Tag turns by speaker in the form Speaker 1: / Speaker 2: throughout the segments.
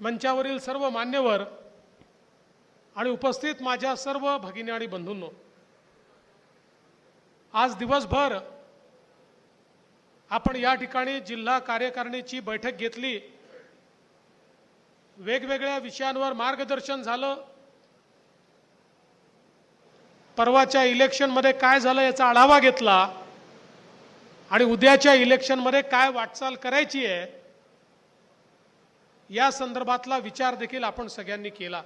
Speaker 1: मंचावरील सर्व मान्यवर आणि उपस्थित माझ्या सर्व भगिनी आणि बंधूंनो आज दिवसभर आपण या ठिकाणी जिल्हा कार्यकारिणीची बैठक घेतली. वेगवेगळ्या विषयांवर मार्गदर्शन झालं. परवाच्या इलेक्शनमध्ये काय झालं याचा आढावा घेतला. आणि उद्याच्या इलेक्शनमध्ये काय वाटचाल करायची आहे या संदर्भातला विचार देखील आपण सगळ्यांनी केला.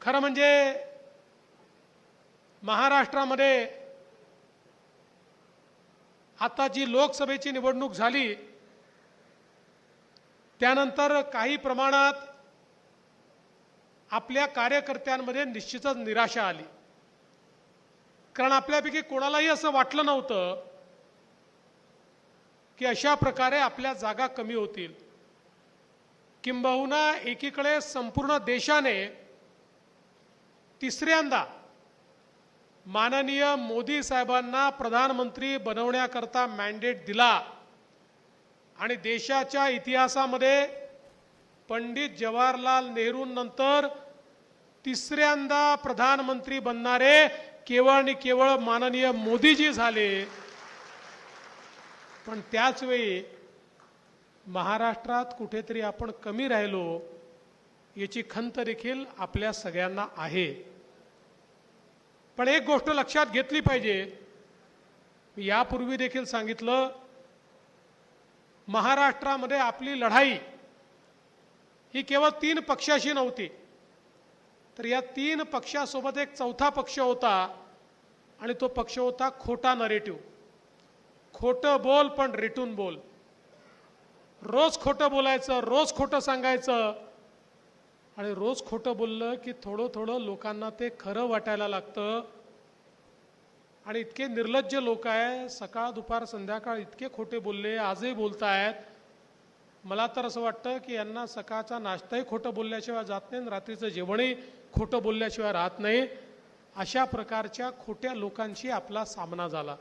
Speaker 1: खरं म्हणजे महाराष्ट्रामध्ये आता जी लोकसभेची निवडणूक झाली त्यानंतर काही प्रमाणात आपल्या कार्यकर्त्यांमध्ये निश्चितच निराशा आली. कारण आपल्यापैकी कोणालाही असं वाटलं नव्हतं की अशा प्रकारे आपल्या जागा कमी होतील. किंबहुना एकीकडे संपूर्ण देशाने तिसऱ्यांदा माननीय मोदी साहेबांना प्रधानमंत्री बनवण्याकरता मॅन्डेट दिला. आणि देशाच्या इतिहासामध्ये पंडित जवाहरलाल नेहरूंनंतर तिसऱ्यांदा प्रधानमंत्री बनणारे केवळ आणि केवळ माननीय मोदीजी झाले. पण त्याचवेळी महाराष्ट्रात कुठेतरी आपण कमी राहिलो याची खंत देखील आपल्या सगळ्यांना आहे. पण एक गोष्ट लक्षात घेतली पाहिजे. मी यापूर्वी देखील सांगितलं महाराष्ट्रामध्ये आपली लढाई ही केवळ तीन पक्षाशी नव्हती. तर या तीन पक्षासोबत एक चौथा पक्ष होता आणि तो पक्ष होता खोटा नरेटिव्ह खोटं बोल पण रिटून बोल. रोज खोटं बोलायचं रोज खोटं सांगायचं. आणि रोज खोटं बोललं की थोडं थोडं लोकांना ते खरं वाटायला लागतं. आणि इतके निर्लज्ज लोक आहे सकाळ दुपार संध्याकाळ इतके खोटे बोलले आजही बोलतायत. मला तर असं वाटतं की यांना सकाळचा नाश्ताही खोटं बोलल्याशिवाय जात नाही आणि रात्रीचं जेवणही खोटं बोलल्याशिवाय राहत नाही. अशा प्रकारच्या खोट्या लोकांशी आपला सामना झाला.